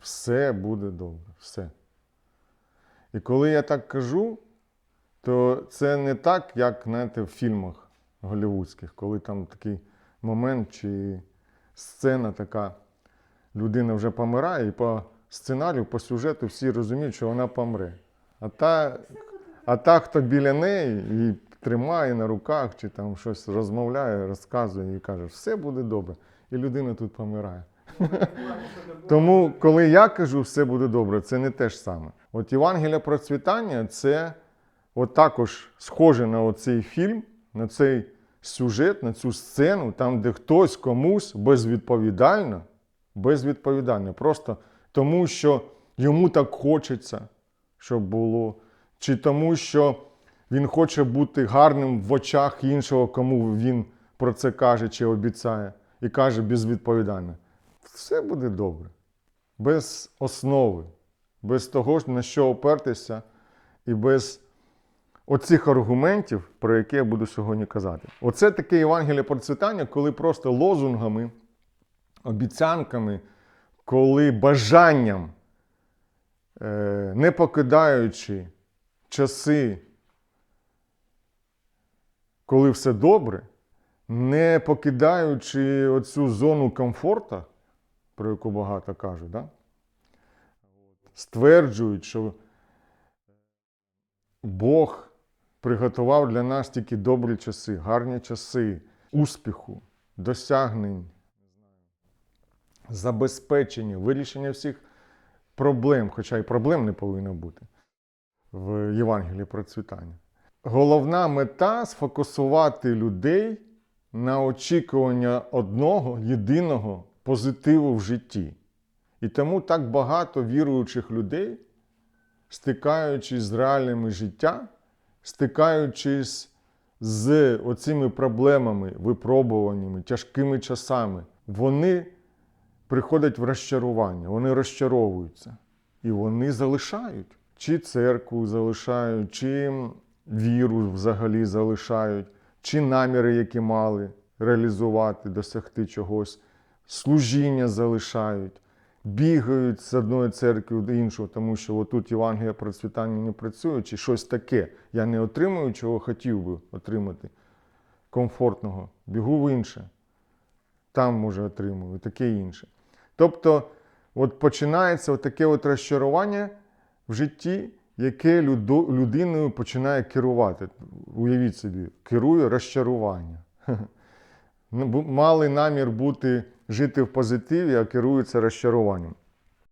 Все буде добре, все. І коли я так кажу, то це не так, як знаєте, в фільмах голівудських, коли там такий момент чи сцена така, людина вже помирає, і по сценарію, по сюжету всі розуміють, що вона помре. А та, а та хто біля неї і тримає на руках, чи там щось розмовляє, розказує і каже, все буде добре. І людина тут помирає. Тому, коли я кажу, все буде добре, це не те ж саме. От Євангелія процвітання це от також схоже на оцей фільм, на цей сюжет, на цю сцену, там, де хтось комусь безвідповідально, безвідповідально, просто тому, що йому так хочеться, щоб було, чи тому, що він хоче бути гарним в очах іншого, кому він про це каже чи обіцяє, і каже безвідповідально. Все буде добре. Без основи, без того, на що опертися, і без оцих аргументів, про які я буду сьогодні казати. Оце таке Євангеліє процвітання, коли просто лозунгами, обіцянками, коли бажанням, е, не покидаючи часи, коли все добре, не покидаючи оцю зону комфорту, про яку багато кажуть, да? стверджують, що Бог приготував для нас тільки добрі часи, гарні часи, успіху, досягнень, забезпечення, вирішення всіх проблем, хоча й проблем не повинно бути в Євангелії процвітання. Головна мета сфокусувати людей на очікування одного єдиного позитиву в житті. І тому так багато віруючих людей, стикаючись з реальними життя, стикаючись з оцими проблемами, випробуваннями, тяжкими часами, вони приходять в розчарування, вони розчаровуються. І вони залишають. Чи церкву залишають, чи віру взагалі залишають, чи наміри, які мали реалізувати, досягти чогось, служіння залишають, бігають з одної церкви до іншого, тому що отут Євангелія процвітання не працює, чи щось таке. Я не отримую, чого хотів би отримати комфортного. Бігу в інше. Там може отримую, таке інше. Тобто, от починається таке от розчарування в житті, яке людиною починає керувати. Уявіть собі, керує розчарування. Ну, Мали намір бути, жити в позитиві, а керуються розчаруванням.